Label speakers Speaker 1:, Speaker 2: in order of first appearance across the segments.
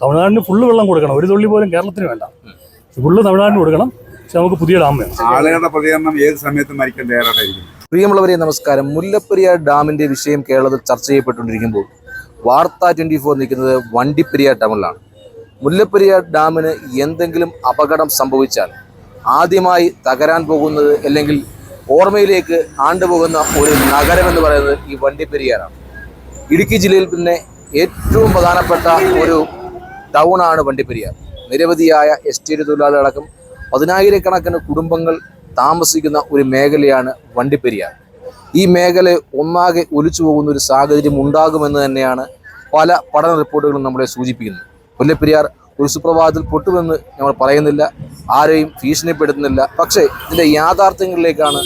Speaker 1: തമിഴ്നാടിന് full വെള്ളം കൊടുക്കണം. ഒരു തുള്ളി പോലും കേരളത്തിന് വേണ്ട. ഫുള്ള് തമിഴ്നാടിന് കൊടുക്കണം. പക്ഷെ നമുക്ക് പുതിയ ഡാം വേണം.
Speaker 2: ആളുകളുടെ പ്രതികരണം ഏത് സമയത്തും മരിക്കാൻ തയ്യാറായിട്ടായിരിക്കും.
Speaker 3: പ്രിയമുള്ളവരെ നമസ്കാരം. മുല്ലപ്പെരിയാർ ഡാമിന്റെ വിഷയം കേരളത്തിൽ ചർച്ച ചെയ്യപ്പെട്ടുകൊണ്ടിരിക്കുമ്പോൾ വാർത്ത ട്വന്റി ഫോർ നിൽക്കുന്നത് വണ്ടിപ്പെരിയാർ ഡാമിലാണ് മുല്ലപ്പെരിയാർ ഡാമിന് എന്തെങ്കിലും അപകടം സംഭവിച്ചാൽ ആദ്യമായി തകരാൻ പോകുന്നത് അല്ലെങ്കിൽ ഓർമ്മയിലേക്ക് ആണ്ടുപോകുന്ന ഒരു നഗരം എന്ന് പറയുന്നത് ഈ വണ്ടിപ്പെരിയാറാണ്. ഇടുക്കി ജില്ലയിൽ പിന്നെ ഏറ്റവും പ്രധാനപ്പെട്ട ഒരു ടൗണാണ് വണ്ടിപ്പെരിയാർ. നിരവധിയായ എസ്റ്റേറ്റ് തൊഴിലാളികളടക്കം പതിനായിരക്കണക്കിന് കുടുംബങ്ങൾ താമസിക്കുന്ന ഒരു മേഖലയാണ് വണ്ടിപ്പെരിയാർ. ഈ മേഖല ഒന്നാകെ ഒലിച്ചു പോകുന്ന ഒരു സാഹചര്യം ഉണ്ടാകുമെന്ന് തന്നെയാണ് പല പഠന റിപ്പോർട്ടുകളും നമ്മളെ സൂചിപ്പിക്കുന്നത്. മുല്ലപ്പെരിയാർ ഒരു സുപ്രഭാതത്തിൽ പൊട്ടുമെന്ന് നമ്മൾ പറയുന്നില്ല ആരെയും ഭീഷണിപ്പെടുത്തുന്നില്ല. പക്ഷേ ഇതിന്റെ യാഥാർത്ഥ്യങ്ങളിലേക്കാണ്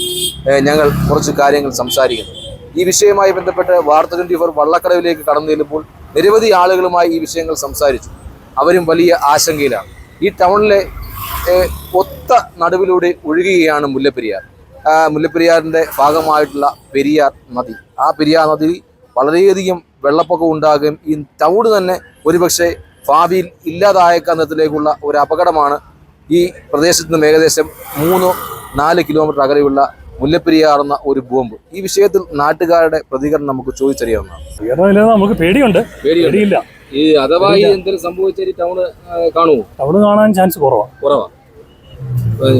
Speaker 3: ഞങ്ങൾ കുറച്ച് കാര്യങ്ങൾ സംസാരിക്കുന്നത്. ഈ വിഷയവുമായി ബന്ധപ്പെട്ട് വാർത്ത ട്വന്റി ഫോർ വള്ളക്കടവിലേക്ക് കടന്നു ചെല്ലുമ്പോൾ നിരവധി ആളുകളുമായി ഈ വിഷയങ്ങൾ സംസാരിച്ചു. അവരും വലിയ ആശങ്കയിലാണ്. ഈ ടൗണിലെ ഒത്ത നടുവിലൂടെ ഒഴുകുകയാണ് മുല്ലപ്പെരിയാർ. മുല്ലപ്പെരിയാറിന്റെ ഭാഗമായിട്ടുള്ള പെരിയാർ നദി. ആ പെരിയാർ നദി വളരെയധികം വെള്ളപ്പൊക്കം ഉണ്ടാകുകയും ഈ ടൗണ് തന്നെ ഒരുപക്ഷെ ഭാവിയിൽ ഇല്ലാതായേക്കാവുന്നതിലേക്കുള്ള ഒരു അപകടമാണ് ഈ പ്രദേശത്ത് നിന്നും ഏകദേശം മൂന്നോ നാല് കിലോമീറ്റർ അകലെയുള്ള മുല്ലപ്പെരിയാറുന്ന ഒരു ബോംബ് ഈ വിഷയത്തിൽ നാട്ടുകാരുടെ പ്രതികരണം നമുക്ക് ചോദിച്ചറിയാവുന്നതാണ്.
Speaker 1: നമുക്ക് പേടിയുണ്ട്. പേടിയില്ല.
Speaker 3: ഈ അഥവാ ഈ എന്തെങ്കിലും സംഭവിച്ചാൽ ടൗണ് കാണുമോ
Speaker 1: അവിടെ കാണാൻ ചാൻസ് കുറവാണ്
Speaker 3: കുറവാ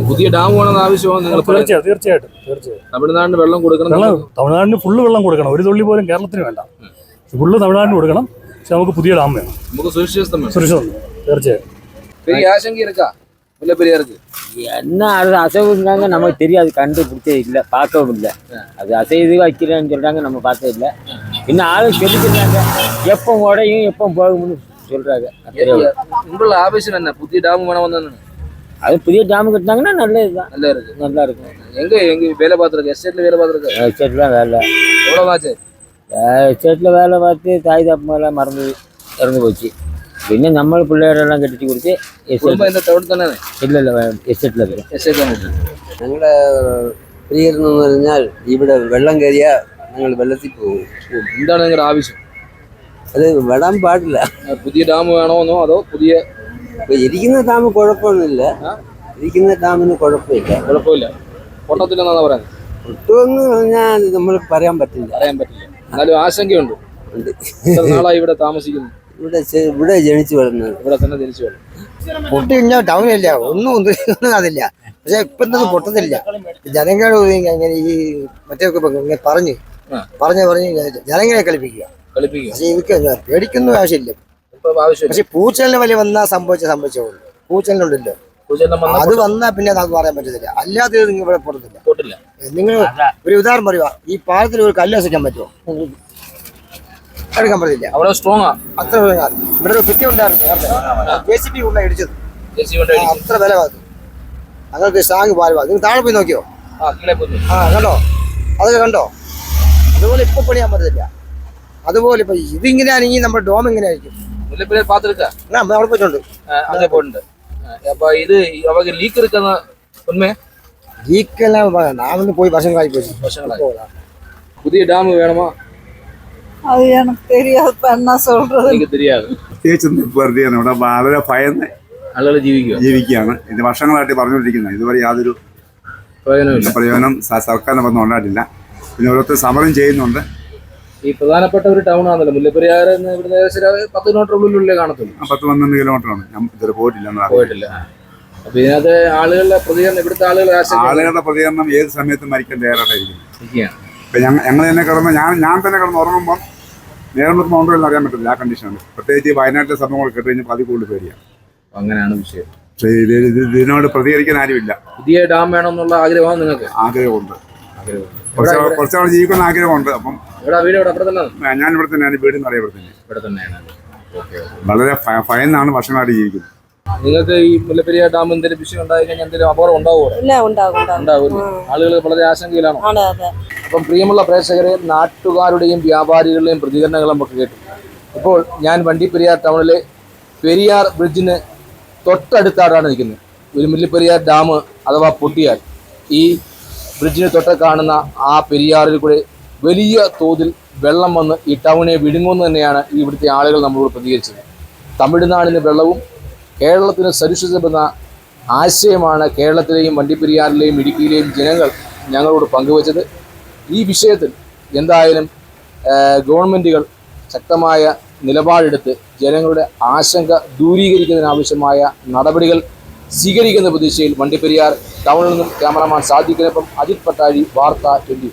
Speaker 3: പുതിയ ഡാം വേണമെന്ന് ആവശ്യമാണ് നിങ്ങൾ
Speaker 1: തീർച്ചയായും തീർച്ചയായിട്ടും തീർച്ചയായും
Speaker 3: തമിഴ്നാടിന് വെള്ളം കൊടുക്കണം
Speaker 1: വെള്ളം തമിഴ്നാടിന് ഫുള്ള് വെള്ളം കൊടുക്കണം ഒരു തുള്ളി പോലും കേരളത്തിന് വേണ്ട ഫുള്ള് തമിഴ്നാടിന് കൊടുക്കണം പക്ഷെ നമുക്ക് പുതിയ ഡാം വേണം
Speaker 3: നമുക്ക് സുരക്ഷിതത്വം വേണം
Speaker 1: സുരക്ഷിതം തീർച്ചയായും
Speaker 3: பெரிய ஆசங்கி இருக்கா முல்லைப்பெரியாருக்கு
Speaker 4: என்ன அது அசைவுங்காங்க நமக்கு தெரியாது கண்டுபிடிச்சே இல்லை பார்க்கவும் இல்லை அது அசைது வைக்கிறேன்னு சொல்றாங்க நம்ம பார்த்தது இல்லை இன்னும் ஆளும் சொல்லிக்கிறாங்க எப்போ உடையும் எப்போ போகும்னு சொல்றாங்க தெரியாது.
Speaker 3: உங்களோட ஆபீஸ் என்ன புதிய டாம் வேணும் வந்தானு
Speaker 4: அது புதிய டேம் கட்டினாங்கன்னா நல்லதுதான்
Speaker 3: நல்லா இருக்கு
Speaker 4: நல்லா இருக்கும்
Speaker 3: எங்க எங்க வேலை பார்த்துருக்க எஸ்டேட்ல வேலை பார்த்துருக்க
Speaker 4: எஸ்டேட்டில் வேலை
Speaker 3: எவ்வளவு ஆச்சு
Speaker 4: எஸ்டேட்டில் வேலை பார்த்து தாய் தப்பெல்லாம் மறந்து இறந்து போச்சு പിന്നെ നമ്മൾ പിള്ളേരെല്ലാം കെട്ടിച്ച് കൊടുത്ത് എസ്റ്റേറ്റ്
Speaker 3: குடும்பம் இந்த ടൗൺ തന്നെ
Speaker 4: ഇല്ല ഇല്ല എസ്റ്റേറ്റിൽ വരും
Speaker 3: എസ്റ്റേറ്റ് ആണ്
Speaker 5: ഞങ്ങളുടെ പ്രിയരെന്ന് പറഞ്ഞാൽ ഇവിടെ വെള്ളം കയറിയാൽ ഞങ്ങൾ വെള്ളത്തിൽ പോകും.
Speaker 3: എന്താണ് നിങ്ങളുടെ ആവശ്യം?
Speaker 5: അത് വിടാൻ പാടില്ല.
Speaker 3: പുതിയ ഡാം വേണോന്നോ അതോ പുതിയ
Speaker 5: ഇരിക്കുന്ന ഡാം കുഴപ്പമൊന്നുമില്ല. ഇരിക്കുന്ന ഡാമിന് കുഴപ്പമില്ല.
Speaker 3: കുഴപ്പമില്ല. പൊട്ടത്തില്ലെന്നാണ് പറയുന്നത്?
Speaker 5: ഒട്ടുമെന്ന് പറഞ്ഞാൽ നമ്മൾ പറയാൻ പറ്റില്ല.
Speaker 3: പറയാൻ പറ്റില്ല. എന്നാലും ആശങ്കയുണ്ട്. നാളായി ഇവിടെ താമസിക്കുന്നു?
Speaker 5: ഇവിടെ ഇവിടെ ജനിച്ചു വളർന്നത്.
Speaker 3: ഇവിടെ തന്നെ ജനിച്ചു വരും
Speaker 6: പൊട്ടില്ല ടൗണില്ല ഒന്നും ഒന്നും ഒന്നും അതില്ല. പക്ഷെ ഇപ്പം പൊട്ടത്തില്ല. ജനങ്ങൾ ഇങ്ങനെ ഈ മറ്റേ പറഞ്ഞു. പറഞ്ഞ് പറഞ്ഞ് ജനങ്ങളെ കളിപ്പിക്കുക?
Speaker 3: കളിപ്പിക്കുക.
Speaker 6: പേടിക്കുന്ന ആവശ്യമില്ല.
Speaker 3: ഇപ്പൊ ആവശ്യമില്ല.
Speaker 6: പക്ഷെ പൂച്ചലിന് വലിയ വന്നാൽ സംഭവിച്ച സംഭവിച്ചുള്ളൂ പൂച്ചലിനുണ്ടല്ലോ അത് വന്നാ പിന്നെ അത് പറയാൻ പറ്റത്തില്ല. അല്ലാതെ നിങ്ങൾ ഇവിടെ പൊട്ടത്തില്ല.
Speaker 3: പൊട്ടില്ല.
Speaker 6: നിങ്ങൾ ഒരു ഉദാഹരണം പറയുക. ഈ പാലത്തിൽ ഒരു കല്ല് വസിക്കാൻ പറ്റുമോ? എടുക്കാൻ പറ്റത്തില്ല.
Speaker 3: അവിടെ സ്ട്രോങ്
Speaker 6: അത്ര ഇവിടെ ഒരു കുറ്റി ഉണ്ടായിരുന്നു. ജെ സി ഇടിച്ചത്. അത്ര വില വാങ്ങും അങ്ങനെ സ്ട്രാങ് പാൽ നിങ്ങൾ താഴെ പോയി നോക്കിയോ?
Speaker 3: ആ
Speaker 6: കണ്ടോ? അതൊക്കെ കണ്ടോ? അതുപോലെ ഇപ്പൊ പണിയാൻ പറ്റത്തില്ല അതുപോലെ ഇപ്പൊ ഇതിങ്ങനെ ആണെങ്കിൽ നമ്മുടെ ഡോം ഇങ്ങനെ ആയിരിക്കും
Speaker 3: മുല്ലപ്പെരിയാർ பார்த்துருக்க
Speaker 6: ഞാൻ അവിടെ പോയിട്ടുണ്ട്
Speaker 3: அங்கே போட்டு அப்போ இது அவங்க லீக் இருக்குன்னு உண்மை
Speaker 6: ലീക്കെല്ലാം വ- ഞാൻ ഒന്ന് പോയി വർഷങ്ങളായി പോയി
Speaker 3: வருஷங்களா புதிய டேம் வேணுமா
Speaker 7: அது எனக்கு தெரியாது இப்ப என்ன சொல்றது
Speaker 3: എനിക്ക് தெரியாது
Speaker 2: പ്രത്യേകിച്ച് നിർത്തിയാണ് ഇവിടെ വളരെ ഭയന്ന്
Speaker 3: ആളുകൾ ജീവിക്കുക
Speaker 2: ജീവിക്കുകയാണ് ഇത് വർഷങ്ങളായിട്ട് പറഞ്ഞുകൊണ്ടിരിക്കുന്നത് ഇതുവരെ യാതൊരു
Speaker 3: പ്രയോജനമില്ല
Speaker 2: പ്രയോജനം സ- സർക്കാരിനെ വന്ന് ഉണ്ടായിട്ടില്ല പിന്നെ ഓരോരുത്തർ സമരം ചെയ്യുന്നുണ്ട്.
Speaker 3: ഈ പ്രധാനപ്പെട്ട ഒരു ടൗൺ ആണല്ലോ. മുല്ലപ്പെരിയാർ എന്ന് ഇവിടുന്ന് ഏകദേശം പത്ത് കിലോമീറ്റർ ഉള്ളിലുള്ളേ കാണത്തുള്ളൂ.
Speaker 2: പത്ത് പന്ത്രണ്ട് കിലോമീറ്ററാണ് ഞാൻ ഇതുവരെ പോയിട്ടില്ല.
Speaker 3: പോയിട്ടില്ല. അപ്പൊ ഇതിനകത്ത് ആളുകളുടെ പ്രതികരണം ഇവിടുത്തെ ആളുകളുടെ
Speaker 2: ആളുകളുടെ പ്രതികരണം ഏത് സമയത്തും മരിക്കാൻ തയ്യാറായിട്ടായിരിക്കും ഇപ്പൊ ഞങ്ങൾ തന്നെ കിടന്ന് ഞാൻ ഞാൻ തന്നെ കിടന്ന് ഉറങ്ങുമ്പോൾ ഉണ്ടോ എന്ന് അറിയാൻ പറ്റില്ല ആ കണ്ടീഷനാണ് പ്രത്യേകിച്ച് വയനാട്ടിലെ സംഭവങ്ങൾ കേട്ട് കഴിഞ്ഞാൽ അതിൽ കൂടുതൽ പേടിയാണ്.
Speaker 3: അങ്ങനെയാണ് വിഷയം.
Speaker 2: ഇതിനോട് പ്രതികരിക്കാൻ ആരുമില്ല.
Speaker 3: പുതിയ ഡാം വേണമെന്നുള്ള ആഗ്രഹമാണ് നിങ്ങൾക്ക്?
Speaker 2: ആഗ്രഹമുണ്ട്. കുറച്ച് കുറച്ച് നാൾ ജീവിക്കുന്ന ആഗ്രഹമുണ്ട്. അപ്പം ഞാൻ ഇവിടെ തന്നെയാണ്. വീട് എന്ന് അറിയാം
Speaker 3: ഇവിടെ തന്നെയാണ്.
Speaker 2: വളരെ ഭയന്നാണ് വർഷങ്ങളായിട്ട് ജീവിക്കുന്നത്.
Speaker 3: നിങ്ങൾക്ക് ഈ മുല്ലപ്പെരിയ ഡാം എന്തെങ്കിലും വിഷയം ഉണ്ടായിക്കഴിഞ്ഞാൽ എന്തെങ്കിലും അപകടം ഉണ്ടാവുമോ? ആളുകൾ വളരെ ആശങ്കയിലാണ്? അപ്പം പ്രിയമുള്ള പ്രേക്ഷകരെ നാട്ടുകാരുടെയും വ്യാപാരികളുടെയും പ്രതികരണങ്ങൾ നമുക്ക് കേട്ടു. ഇപ്പോൾ ഞാൻ വണ്ടിപ്പെരിയാർ ടൗണിലെ പെരിയാർ ബ്രിഡ്ജിന് തൊട്ടടുത്താണ് നിൽക്കുന്നത്. ഒരു മുല്ലപ്പെരിയാർ ഡാം അഥവാ പൊട്ടിയാൽ ഈ ബ്രിഡ്ജിന് തൊട്ട് കാണുന്ന ആ പെരിയാറിൽ കൂടെ വലിയ തോതിൽ വെള്ളം വന്ന് ഈ ടൗണിനെ വിഴുങ്ങുമെന്ന് തന്നെയാണ് ഇവിടുത്തെ ആളുകൾ നമ്മളോട് പ്രതികരിച്ചത്. തമിഴ്നാടിന് വെള്ളവും കേരളത്തിന് സരുഷിതമെന്ന ആശയമാണ് കേരളത്തിലെയും വണ്ടിപ്പെരിയാറിലെയും ഇടുക്കിയിലെയും ജനങ്ങൾ ഞങ്ങളോട് പങ്കുവച്ചത്. ഈ വിഷയത്തിൽ എന്തായാലും ഗവൺമെന്റുകൾ ശക്തമായ നിലപാടെടുത്ത് ജനങ്ങളുടെ ആശങ്ക ദൂരീകരിക്കുന്നതിനാവശ്യമായ നടപടികൾ സ്വീകരിക്കുന്ന പ്രതീക്ഷയിൽ വണ്ടിപ്പെരിയാർ ടൗണിൽ നിന്നും ക്യാമറമാൻ സാദിഖിനൊപ്പം അജിത് പട്ടാഴി വാർത്ത ട്വന്റി